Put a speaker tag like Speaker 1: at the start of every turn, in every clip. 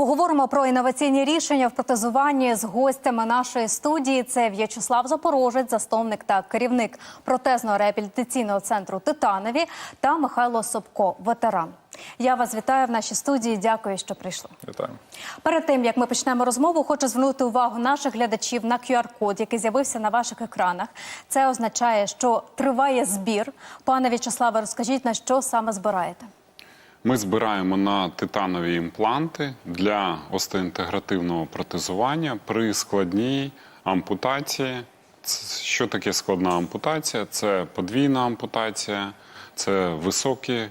Speaker 1: Поговоримо про інноваційні рішення в протезуванні з гостями нашої студії. Це В'ячеслав Запорожець, засновник та керівник протезного реабілітаційного центру Титанові та Михайло Собко, ветеран. Я вас вітаю в нашій студії. Дякую, що прийшли.
Speaker 2: Вітаю.
Speaker 1: Перед тим як ми почнемо розмову, хочу звернути увагу наших глядачів на QR-код, який з'явився на ваших екранах. Це означає, що триває збір. Пане В'ячеславе, розкажіть на що саме збираєте?
Speaker 2: Ми збираємо на титанові імпланти для остеінтегративного протезування при складній ампутації. Що таке складна ампутація? Це подвійна ампутація, це високі е,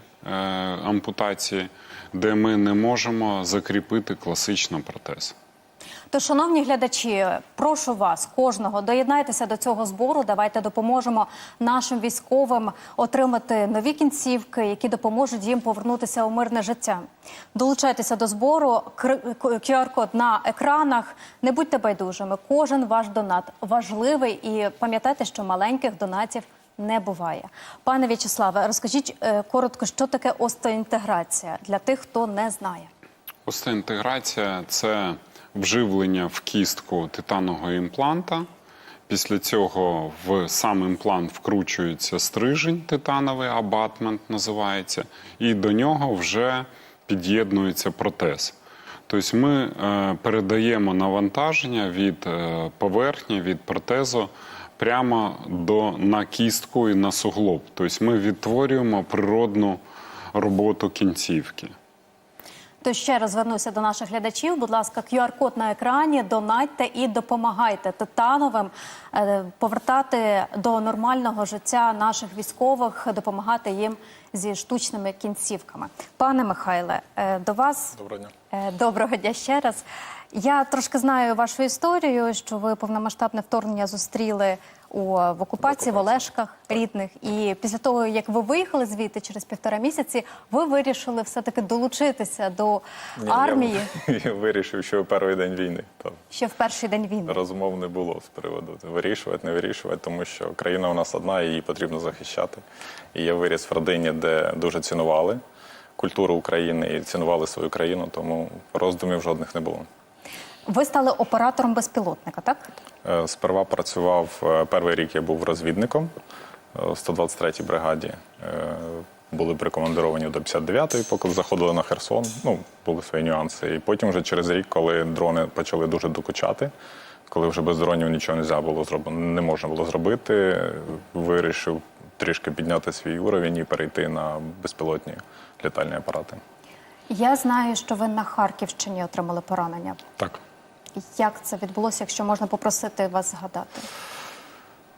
Speaker 2: ампутації, де ми не можемо закріпити класично протез.
Speaker 1: То, шановні глядачі, прошу вас, кожного, доєднайтеся до цього збору. Давайте допоможемо нашим військовим отримати нові кінцівки, які допоможуть їм повернутися у мирне життя. Долучайтеся до збору. QR-код на екранах. Не будьте байдужими. Кожен ваш донат важливий і пам'ятайте, що маленьких донатів не буває. Пане В'ячеславе, розкажіть е, коротко, що таке остеінтеграція для тих, хто не знає.
Speaker 2: Остеінтеграція це вживлення в кістку титанового імпланта. Після цього в сам імплант вкручується стрижень титановий, абатмент називається, і до нього вже під'єднується протез. Тобто ми е, передаємо навантаження від е, поверхні, від протезу прямо до, на кістку і на суглоб. Тобто ми відтворюємо природну роботу кінцівки.
Speaker 1: То ще раз звернуся до наших глядачів. Будь ласка, QR-код на екрані, донатьте і допомагайте титановим е, повертати до нормального життя наших військових, допомагати їм зі штучними кінцівками. Пане Михайле, е, до вас
Speaker 2: Доброго дня.
Speaker 1: Е, Доброго дня ще раз. Я трошки знаю вашу історію, що ви повномасштабне вторгнення зустріли у в окупації в Олешках рідних. І після того, як ви виїхали звідти через півтора місяці, ви вирішили все-таки долучитися до
Speaker 3: Ні,
Speaker 1: армії
Speaker 3: Я вирішив, що в перший день війни там
Speaker 1: ще в перший день війни.
Speaker 3: розмов не було з приводу вирішувати, не вирішувати, тому що країна у нас одна, і її потрібно захищати. І я виріс в родині, де дуже цінували культуру України і цінували свою країну, тому роздумів жодних не було.
Speaker 1: Ви стали оператором безпілотника, так?
Speaker 3: Е, Сперва працював е, перший рік. Я був розвідником е, 123-й бригаді. Е, Були прикомандировані до 59-ї, поки заходили на Херсон. Ну були свої нюанси. І потім, вже через рік, коли дрони почали дуже докучати, коли вже без дронів нічого не було зробити, не можна було зробити, вирішив трішки підняти свій уровень і перейти на безпілотні літальні апарати.
Speaker 1: Я знаю, що ви на Харківщині отримали поранення.
Speaker 2: Так.
Speaker 1: Як це відбулося, якщо можна попросити вас згадати?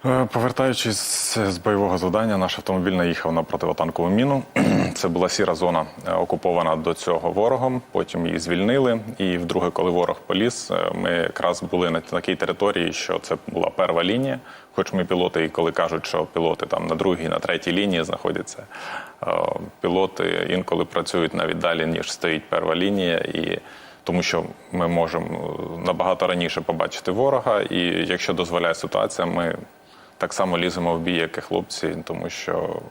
Speaker 3: Е, Повертаючись з бойового завдання, наш автомобіль наїхав на противотанкову міну. Це була сіра зона, е, окупована до цього ворогом. Потім її звільнили. І вдруге, коли ворог поліз, е, ми якраз були на такій території, що це була перша лінія. Хоч ми пілоти, і коли кажуть, що пілоти там на другій, на третій лінії знаходяться, пілоти інколи працюють навіть далі, ніж стоїть перша лінія. І тому що ми можемо е, набагато раніше побачити ворога, і якщо дозволяє ситуація, ми так само ліземо в бій, як і хлопці, тому що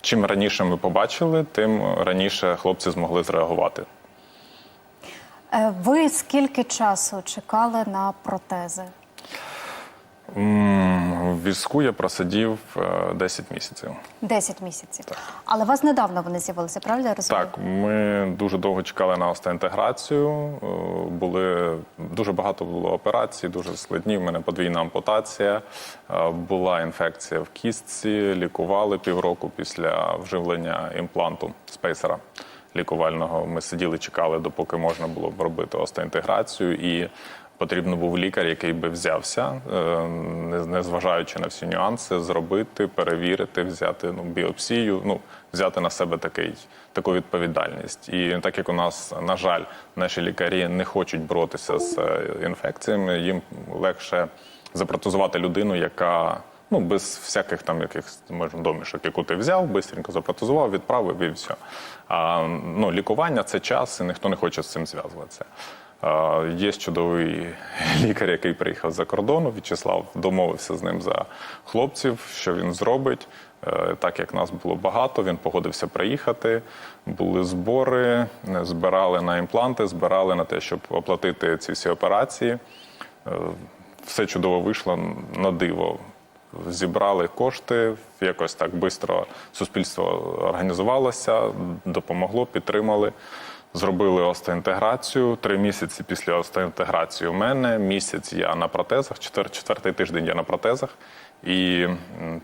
Speaker 3: чим раніше ми побачили, тим раніше хлопці змогли зреагувати.
Speaker 1: Е, Ви скільки часу чекали на протези?
Speaker 3: М, В візку я просидів е, 10 місяців.
Speaker 1: 10 місяців. Але у вас недавно вони з'явилися, правда? я розумію?
Speaker 3: Так, ми дуже довго чекали на остеінтеграцію. Е, Були дуже багато було операцій, дуже складні. У мене подвійна ампутація. Е, Була інфекція в кістці, лікували півроку після вживлення імпланту спейсера лікувального. Ми сиділи, чекали, допоки можна було б робити остеінтеграцію. І потрібно був лікар, який би взявся, е, незважаючи на всі нюанси, зробити, перевірити, взяти ну, біопсію, ну, взяти на себе такий, таку відповідальність. І так як у нас, на жаль, наші лікарі не хочуть боротися з е, інфекціями, їм легше запротезувати людину, яка. Ну, без всяких там якихось може, домішок, яку ти взяв, бистренько запротезував, відправив і все. А ну, лікування це час, і ніхто не хоче з цим зв'язуватися. Є чудовий лікар, який приїхав за кордону. В'ячеслав домовився з ним за хлопців, що він зробить. Е, Так як нас було багато, він погодився приїхати. Були збори, е, збирали на імпланти, збирали на те, щоб оплатити ці всі операції. Е, Все чудово вийшло на диво. Зібрали кошти, якось так швидко суспільство організувалося, допомогло, підтримали. Зробили остеінтеграцію. Три місяці після остеінтеграції у мене. Місяць я на протезах, четвер, четвертий тиждень я на протезах. І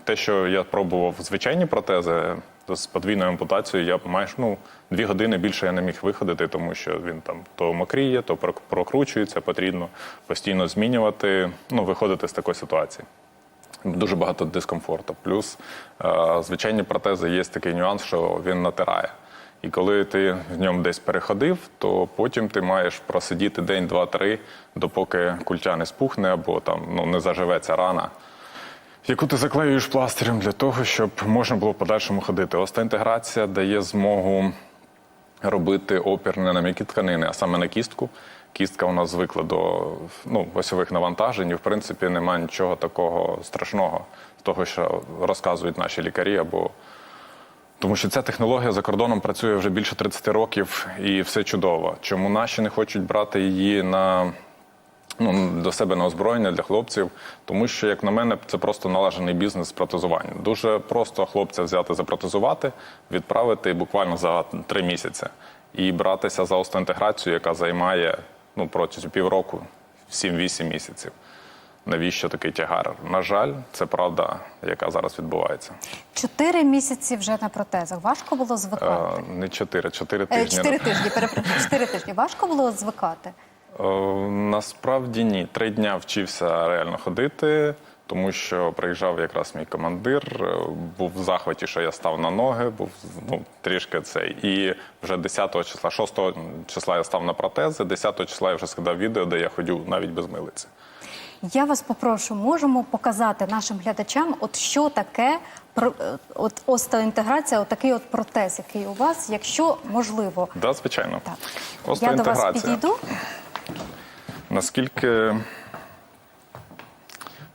Speaker 3: те, що я пробував звичайні протези з подвійною ампутацією, я майже ну, дві години більше я не міг виходити, тому що він там то мокріє, то прокручується, потрібно постійно змінювати, ну, виходити з такої ситуації. Дуже багато дискомфорту. Плюс е, звичайні протези є такий нюанс, що він натирає. І коли ти в ньому десь переходив, то потім ти маєш просидіти день, два, три, допоки культя не спухне або там ну, не заживеться рана, яку ти заклеюєш пластирем для того, щоб можна було в подальшому ходити. Остеінтеграція дає змогу робити опір не на м'які тканини, а саме на кістку. Кістка у нас звикла до ну, осьових навантажень, і в принципі немає нічого такого страшного з того, що розказують наші лікарі. або тому що ця технологія за кордоном працює вже більше 30 років і все чудово. Чому наші не хочуть брати її на ну, до себе на озброєння для хлопців, тому що, як на мене, це просто налажений бізнес з протезування. Дуже просто хлопця взяти запротезувати, відправити буквально за три місяці і братися за остеінтеграцію, яка займає ну, протягом півроку, 7-8 місяців. Навіщо такий тягар? На жаль, це правда, яка зараз відбувається.
Speaker 1: Чотири місяці вже на протезах. Важко було
Speaker 3: Е,
Speaker 1: звикати.
Speaker 3: не чотири, чотири
Speaker 1: Е,
Speaker 3: тижні.
Speaker 1: Чотири тижні, перепрошую, чотири тижні. Важко було звикати.
Speaker 3: Е, Насправді ні. Три дня вчився реально ходити, тому що приїжджав якраз мій командир, е, був в захваті, що я став на ноги, був ну, трішки цей. І вже 10 числа, 6 числа я став на протези, 10 числа я вже скидав відео, де я ходю навіть без милиці.
Speaker 1: Я вас попрошу, можемо показати нашим глядачам, от що таке е, от остеоінтеграція, от такий от протез, який у вас, якщо можливо.
Speaker 3: Да, звичайно.
Speaker 1: Так, я до вас підійду.
Speaker 3: Наскільки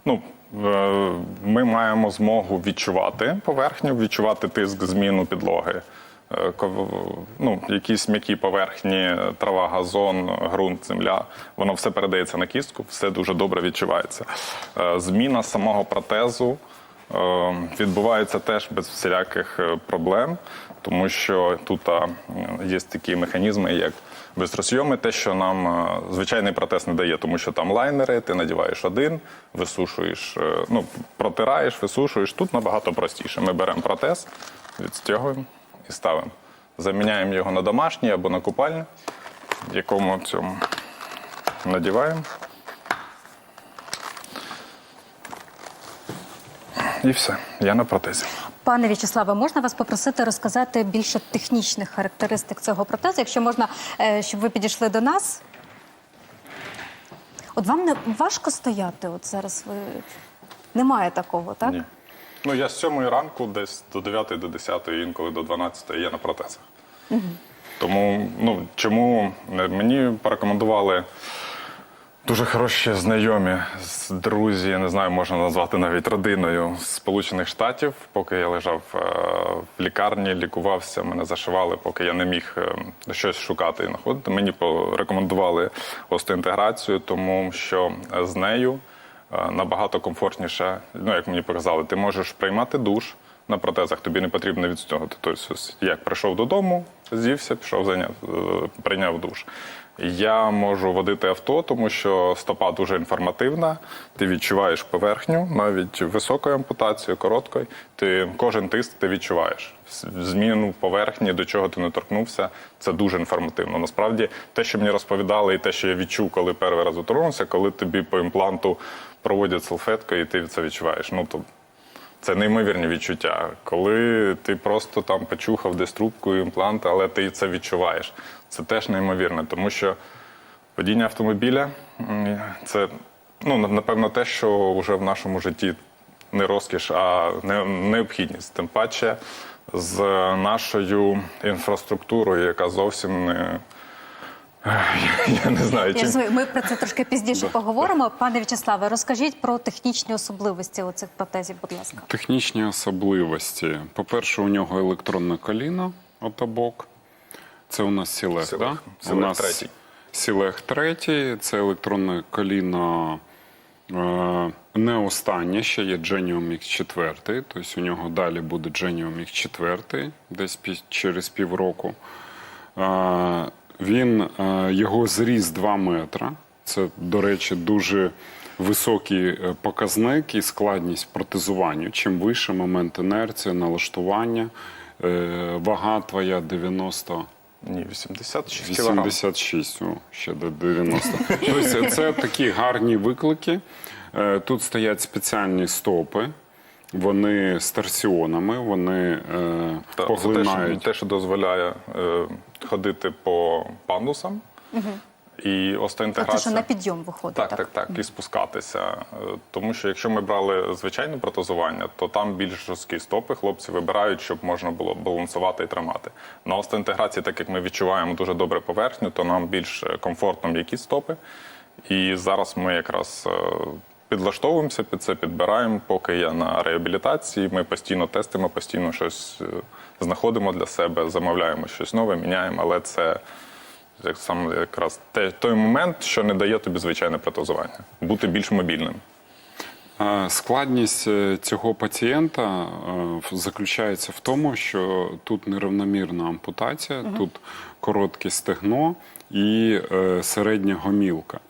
Speaker 3: ну, е, ми маємо змогу відчувати поверхню, відчувати тиск зміну підлоги. Е, Ну, якісь м'які поверхні, трава, газон, ґрунт, земля, воно все передається на кістку, все дуже добре відчувається. Е, Зміна самого протезу е, відбувається теж без всіляких проблем, тому що тут є такі механізми, як безрозйоми, те, що нам звичайний протез не дає, тому що там лайнери, ти надіваєш один, висушуєш, ну, протираєш, висушуєш. Тут набагато простіше. Ми беремо протез, відстягуємо і ставимо. Заміняємо його на домашній або на купальний, якому цьому надіваємо. І все, я на протезі.
Speaker 1: Пане В'ячеславе, можна вас попросити розказати більше технічних характеристик цього протезу, якщо можна, е, щоб ви підійшли до нас. От вам не важко стояти? От зараз ви немає такого, так?
Speaker 3: Ні. Ну, я з 7 ранку, десь до 9 до 10, інколи до 12 я на протезах. Тому, ну, чому е, мені порекомендували дуже хороші знайомі, друзі, я не знаю, можна назвати навіть родиною з Сполучених Штатів. Поки я лежав е, в лікарні, лікувався, мене зашивали, поки я не міг е, щось шукати і знаходити. Мені порекомендували остеінтеграцію, тому що з нею набагато комфортніше, ну як мені показали, ти можеш приймати душ на протезах, тобі не потрібно відстягувати. Тобто, як прийшов додому, з'ївся, пішов зайняв, е, прийняв душ. Я можу водити авто, тому що стопа дуже інформативна. Ти відчуваєш поверхню, навіть високою ампутацією, короткою. Ти кожен тиск ти відчуваєш. Зміну поверхні, до чого ти не торкнувся, це дуже інформативно. Насправді, те, що мені розповідали, і те, що я відчув, коли перший раз доторкнувся, коли тобі по імпланту проводять салфеткою, і ти це відчуваєш. Ну то це неймовірні відчуття. Коли ти просто там почухав десь трубкою імплант, але ти це відчуваєш. Це теж неймовірно, тому що водіння автомобіля це ну, напевно те, що вже в нашому житті не розкіш, а не- необхідність. Тим паче з нашою інфраструктурою, яка зовсім не Я не знаю,
Speaker 1: Я
Speaker 3: чим
Speaker 1: ми про це трошки пізніше поговоримо. Пане В'ячеславе, розкажіть про технічні особливості оцих протезів, будь ласка.
Speaker 2: Технічні особливості. По-перше, у нього електронне коліно, отобок. Це у нас Сілег,
Speaker 3: Сілег.
Speaker 2: Да?
Speaker 3: Сілег
Speaker 2: у нас
Speaker 3: третій.
Speaker 2: Сілег третій, це електронне коліно е, не останнє, ще є Genium X4, тобто у нього далі буде Genium X4, десь через півроку. Він, е, його зріс 2 метра. Це, до речі, дуже високий е, показник і складність протезуванню. Чим вище момент інерції, налаштування, е, вага твоя 90
Speaker 3: ні, 86 кілограм.
Speaker 2: 86, о, ще до 90. Тобто це такі гарні виклики. Тут стоять спеціальні стопи. Вони з торсіонами, вони е,
Speaker 3: Та, Це те, що,
Speaker 2: поглинають.
Speaker 3: те, що дозволяє е, ходити по пандусам. І
Speaker 1: Тобто, що на підйом виходить.
Speaker 3: Так, так, так, і спускатися. Е, Тому що якщо ми брали звичайне протезування, то там більш жорсткі стопи. Хлопці вибирають, щоб можна було балансувати і тримати. На остеінтеграції, так як ми відчуваємо дуже добре поверхню, то нам більш е, комфортно м'які стопи. І зараз ми якраз е, підлаштовуємося під це, підбираємо. Поки я на реабілітації, ми постійно тестимо, постійно щось е, знаходимо для себе, замовляємо щось нове, міняємо, але це. Як саме якраз те, той момент, що не дає тобі звичайне протезування, бути більш мобільним.
Speaker 2: Е, Складність е, цього пацієнта заключається в тому, що тут нерівномірна ампутація, тут коротке стегно і середня гомілка.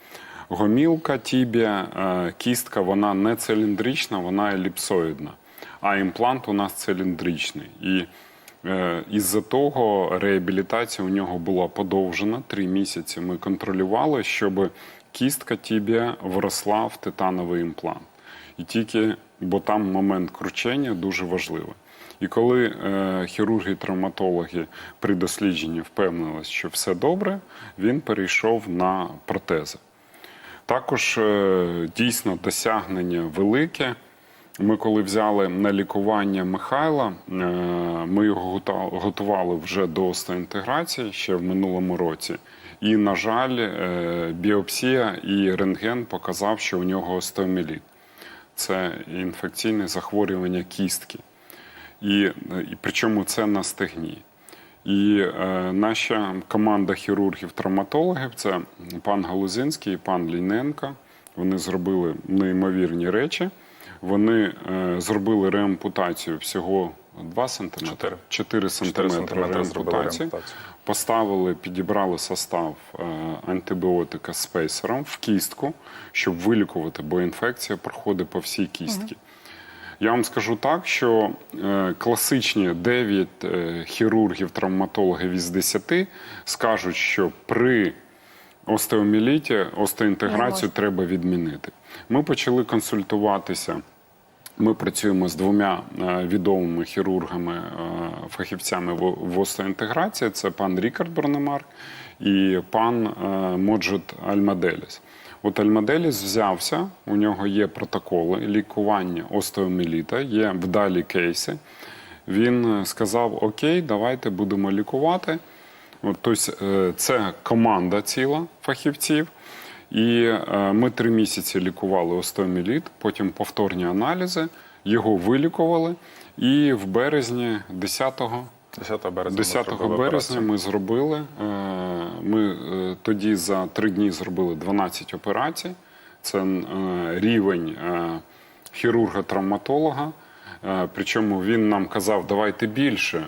Speaker 2: Гомілка, тібія, е, кістка, вона не циліндрична, вона еліпсоїдна. А імплант у нас циліндричний. І е, із-за того реабілітація у нього була подовжена три місяці. Ми контролювали, щоб кістка тібія вросла в титановий імплант. І тільки, бо там момент кручення дуже важливий. І коли е, хірурги-травматологи при дослідженні впевнилися, що все добре, він перейшов на протези. Також е, дійсно досягнення велике. Ми коли взяли на лікування Михайла, е, ми його готували вже до остеінтеграції ще в минулому році. І, на жаль, е, біопсія і рентген показав, що у нього остеоміліт. Це інфекційне захворювання кістки. І, і причому це на стегні. І е, наша команда хірургів-травматологів це пан Галузинський і пан Лійненко. Вони зробили неймовірні речі. Вони е, зробили реампутацію всього 2 см,
Speaker 3: Чотири.
Speaker 2: 4 см реампутації. Поставили, підібрали состав е, антибіотика з пейсером в кістку, щоб вилікувати, бо інфекція проходить по всій кістці. Я вам скажу так, що е, класичні 9 е, хірургів-травматологів із 10 скажуть, що при остеоміліті
Speaker 1: Не
Speaker 2: остеінтеграцію треба відмінити. Ми почали консультуватися. Ми працюємо з двома е, відомими хірургами, фахівцями в, остеінтеграції. Це пан Рікард Бронемарк і пан Моджет Альмаделіс. От Альмаделіс взявся, у нього є протоколи лікування остеоміліта, є вдалі кейси. Він е, сказав: Окей, давайте будемо лікувати. Тобто, е, це команда ціла фахівців. І е, ми три місяці лікували остеоміліт, потім повторні аналізи, його вилікували. І в березні 10-го
Speaker 3: 10 березня. ми
Speaker 2: 10
Speaker 3: зробили
Speaker 2: березня ми зробили. е, Ми е, тоді за три дні зробили 12 операцій. Це е, рівень хірурга-травматолога. Причому він нам казав, давайте більше.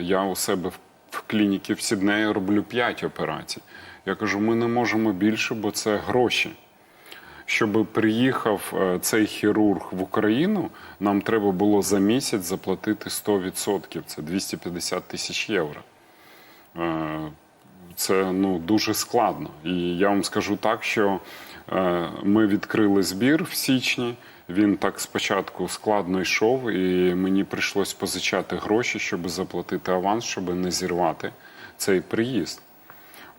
Speaker 2: Я у себе в клініці в Сіднеї роблю 5 операцій. Я кажу, ми не можемо більше, бо це гроші. Щоб приїхав е, цей хірург в Україну, нам треба було за місяць заплатити 100%. Це 250 тисяч євро. Е, Це ну, дуже складно. І я вам скажу так, що е, ми відкрили збір в січні. Він так спочатку складно йшов, і мені прийшлось позичати гроші, щоб заплатити аванс, щоб не зірвати цей приїзд.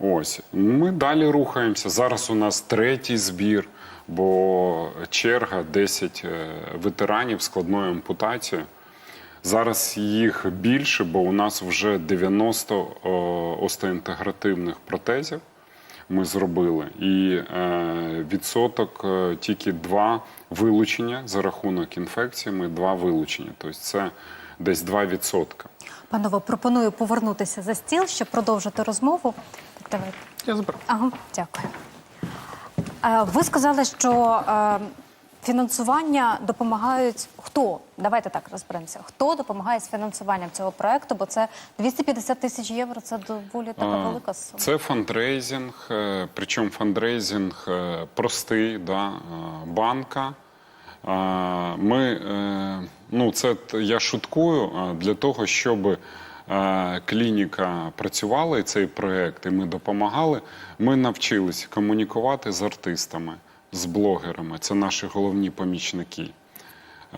Speaker 2: Ось ми далі рухаємося. Зараз у нас третій збір, бо черга 10 е, ветеранів складною ампутацією. Зараз їх більше, бо у нас вже 90 остеінтегративних протезів. ми зробили, і е, відсоток е, тільки два вилучення за рахунок інфекції. Ми два вилучення. Тобто це десь 2%.
Speaker 1: Панове, пропоную повернутися за стіл, щоб продовжити розмову. Так, давайте.
Speaker 3: Я заберу.
Speaker 1: Ага, дякую. Е, Ви сказали, що е, фінансування допомагають хто? Давайте так розберемося. Хто допомагає з фінансуванням цього проекту? Бо це 250 тисяч євро. Це доволі така велика сума.
Speaker 2: Це фандрейзинг, е, причому фандрейзинг е, простий, да, е, банка. Е, Ми, е, ну, це я шуткую для того, щоб клініка працювала і цей проект, і ми допомагали. Ми навчились комунікувати з артистами, з блогерами. Це наші головні помічники.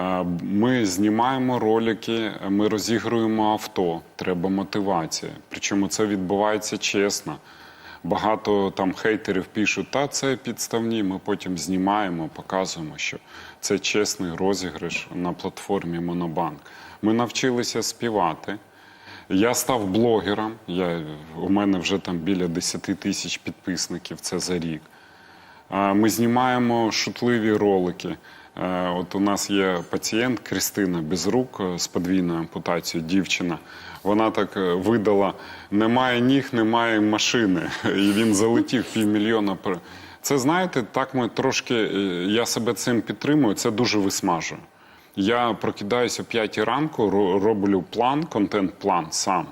Speaker 2: Е, Ми знімаємо ролики, ми розігруємо авто. Треба мотивація. Причому це відбувається чесно. Багато там хейтерів пишуть, та це підставні. Ми потім знімаємо, показуємо, що це чесний розіграш на платформі Монобанк. Ми навчилися співати. Я став блогером. Я, у мене вже там біля 10 тисяч підписників. Це за рік. Ми знімаємо шутливі ролики. От у нас є пацієнт Кристина без рук е, з подвійною ампутацією, дівчина. Вона так е, видала: немає ніг, немає машини. І він залетів півмільйона. Це знаєте, так ми трошки. е, Я себе цим підтримую, це дуже висмажує. Я прокидаюся о 5 ранку, роблю план, контент-план сам.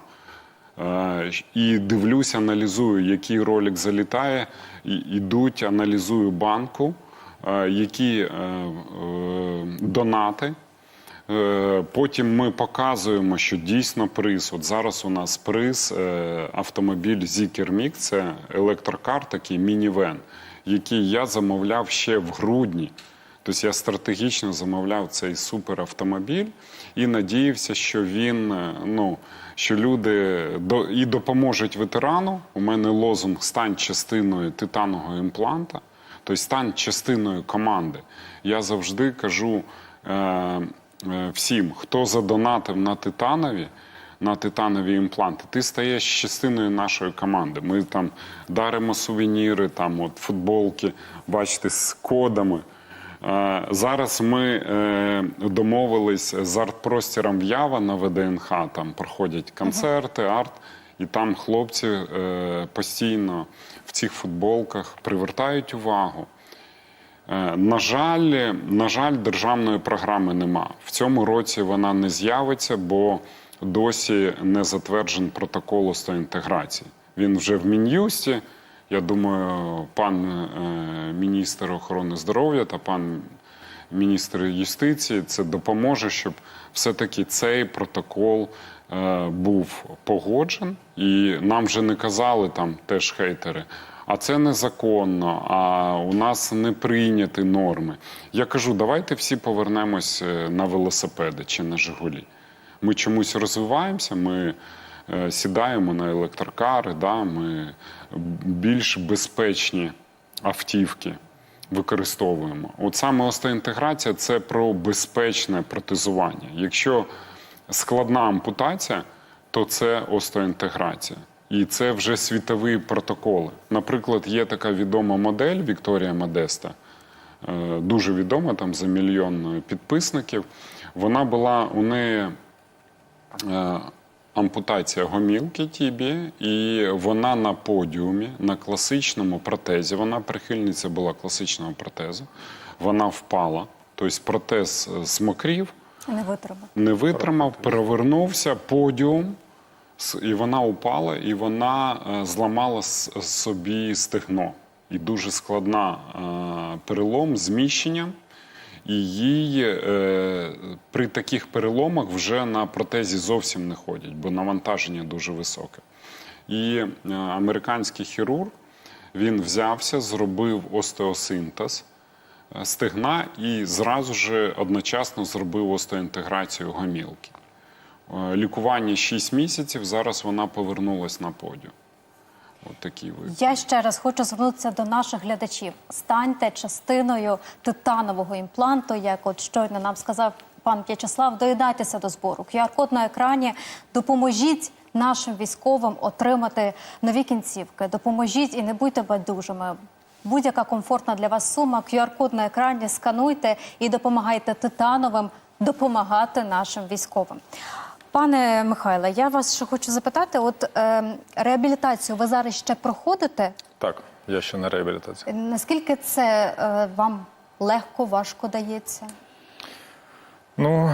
Speaker 2: Е, І дивлюся, аналізую, який ролик залітає, ідуть, аналізую банку, е, які е, донати. Потім ми показуємо, що дійсно приз. От зараз у нас приз автомобіль Zikr це електрокар, такий мінівен, який я замовляв ще в грудні. Тобто я стратегічно замовляв цей суперавтомобіль і надіявся, що він е, ну що люди до і допоможуть ветерану. У мене лозунг стань частиною титанового імпланта, тобто стань частиною команди. Я завжди кажу е, е, всім, хто задонатив на титанові. На титанові імпланти, ти стаєш частиною нашої команди. Ми там даримо сувеніри, там от футболки, бачите, з кодами. Зараз ми е, домовились з артпростіром в Ява на ВДНХ. Там проходять концерти, арт, і там хлопці е, постійно в цих футболках привертають увагу. Е, На жаль, на жаль, державної програми нема. В цьому році вона не з'явиться, бо досі не затверджений протокол остеінтеграції. Він вже в Мін'юсті. Я думаю, пан е, міністр охорони здоров'я та пан міністр юстиції це допоможе, щоб все-таки цей протокол е, був погоджен. І нам вже не казали там теж хейтери. А це незаконно, а у нас не прийняті норми. Я кажу, давайте всі повернемось е, на велосипеди чи на Жигулі. Ми чомусь розвиваємося, ми сідаємо на електрокари, да, ми більш безпечні автівки використовуємо. От саме остеінтеграція це про безпечне протезування. Якщо складна ампутація, то це остеінтеграція. І це вже світові протоколи. Наприклад, є така відома модель Вікторія Модеста, е, дуже відома там за мільйон підписників. Вона була у неї е, ампутація гомілки тібі, і вона на подіумі, на класичному протезі. Вона прихильниця була класичного протезу. Вона впала, тобто протез е, змокрів,
Speaker 1: Не витримав.
Speaker 2: не витримав, перевернувся подіум, і вона упала, і вона е, зламала собі стегно. І дуже складна е, перелом з зміщенням. І їй е, при таких переломах вже на протезі зовсім не ходять, бо навантаження дуже високе. І е, американський хірург він взявся, зробив остеосинтез е, стегна і зразу ж одночасно зробив остеоінтеграцію гомілки. Е, Лікування 6 місяців, зараз вона повернулась на подіум. От такий вид.
Speaker 1: Я ще раз хочу звернутися до наших глядачів. Станьте частиною титанового імпланту, як от щойно нам сказав пан В'ячеслав. Доєднайтеся до збору. QR-код на екрані. Допоможіть нашим військовим отримати нові кінцівки. Допоможіть і не будьте байдужими. Будь-яка комфортна для вас сума, QR-код на екрані, скануйте і допомагайте титановим допомагати нашим військовим. Пане Михайле, я вас ще хочу запитати: от е, реабілітацію ви зараз ще проходите?
Speaker 3: Так, я ще на реабілітації.
Speaker 1: Наскільки це е, вам легко, важко дається?
Speaker 3: Ну,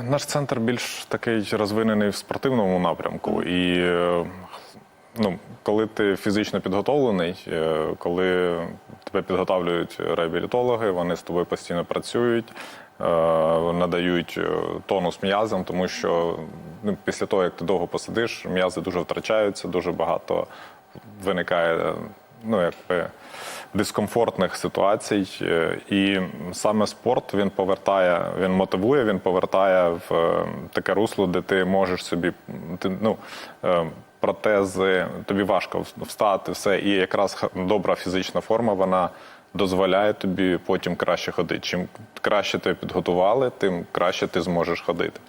Speaker 3: наш центр більш такий розвинений в спортивному напрямку. І е, ну, коли ти фізично підготовлений, е, коли тебе підготовлюють реабілітологи, вони з тобою постійно працюють, е, надають е, тонус м'язам, тому що ну, після того, як ти довго посидиш, м'язи дуже втрачаються, дуже багато виникає ну, якби, дискомфортних ситуацій. Е, І саме спорт він повертає, він мотивує, він повертає в таке русло, де ти можеш собі ти, ну, протези, тобі важко встати, все. І якраз добра фізична форма, вона дозволяє тобі потім краще ходити. Чим краще тебе підготували, тим краще ти зможеш ходити.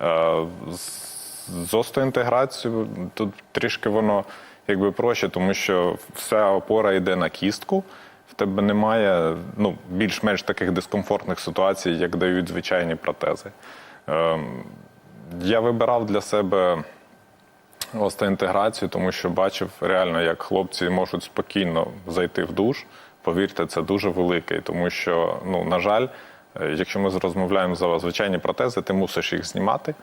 Speaker 3: Е, з- остеоінтеграцією тут трішки воно якби проще, тому що вся опора йде на кістку. В тебе немає ну, більш-менш таких дискомфортних ситуацій, як дають звичайні протези. Ем, я вибирав для себе остеоінтеграцію, тому що бачив реально, як хлопці можуть спокійно зайти в душ. Повірте, це дуже великий, тому що, ну, на жаль, е, якщо ми розмовляємо за звичайні протези, ти мусиш їх знімати,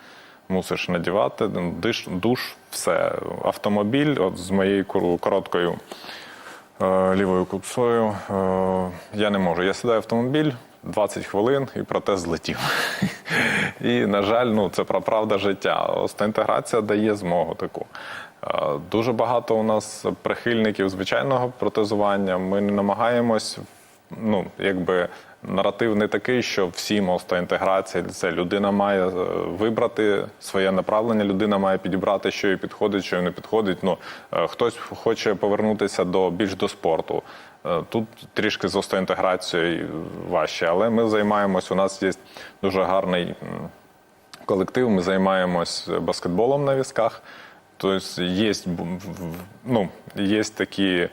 Speaker 3: мусиш надівати, диш, душ, все. Автомобіль, от з моєю короткою е, лівою купсою, е, я не можу. Я сідаю в автомобіль. 20 хвилин і протез злетів. І, на жаль, ну це правда життя. Остеінтеграція дає змогу таку. Е, Дуже багато у нас прихильників звичайного протезування. Ми не намагаємось, ну якби наратив не такий, що всім остеінтеграція. Це людина має е, вибрати своє направлення, людина має підібрати, що їй підходить, що їй не підходить. Ну е, хтось хоче повернутися до більш до спорту. Е, Тут трішки з остеінтеграцією важче, але ми займаємось. У нас є дуже гарний колектив. Ми займаємось баскетболом на візках. Тобто є, ну, є такі.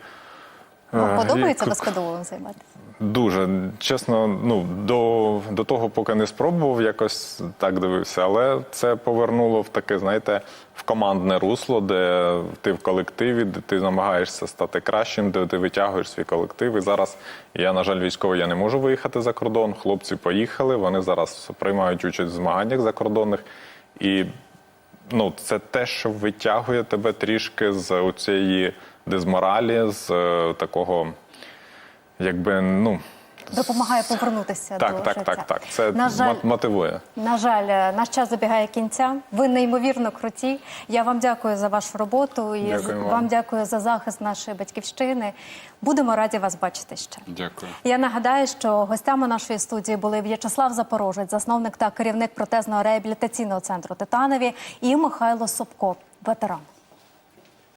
Speaker 1: Вам
Speaker 3: е,
Speaker 1: подобається баскетболом займатися?
Speaker 3: Дуже чесно, ну до, до того, поки не спробував, якось так дивився. Але це повернуло в таке, знаєте, в командне русло, де ти в колективі, де ти намагаєшся стати кращим, де ти витягуєш свій колектив. І зараз я, на жаль, військовий, я не можу виїхати за кордон. Хлопці поїхали. Вони зараз приймають участь в змаганнях закордонних. І ну, це те, що витягує тебе трішки з цієї дезморалі, з е, такого, якби, ну.
Speaker 1: Допомагає повернутися
Speaker 3: Так,
Speaker 1: до
Speaker 3: так,
Speaker 1: життя.
Speaker 3: так, так. Це
Speaker 1: на жаль,
Speaker 3: мотивує.
Speaker 1: на жаль, е, наш час добігає кінця. Ви неймовірно круті. Я вам дякую за вашу роботу і
Speaker 3: Дякую вам.
Speaker 1: вам дякую за захист нашої батьківщини. Будемо раді вас бачити ще.
Speaker 2: Дякую.
Speaker 1: Я нагадаю, що гостями нашої студії були В'ячеслав Запорожець, засновник та керівник протезного реабілітаційного центру Титанові, і Михайло Собко, ветеран.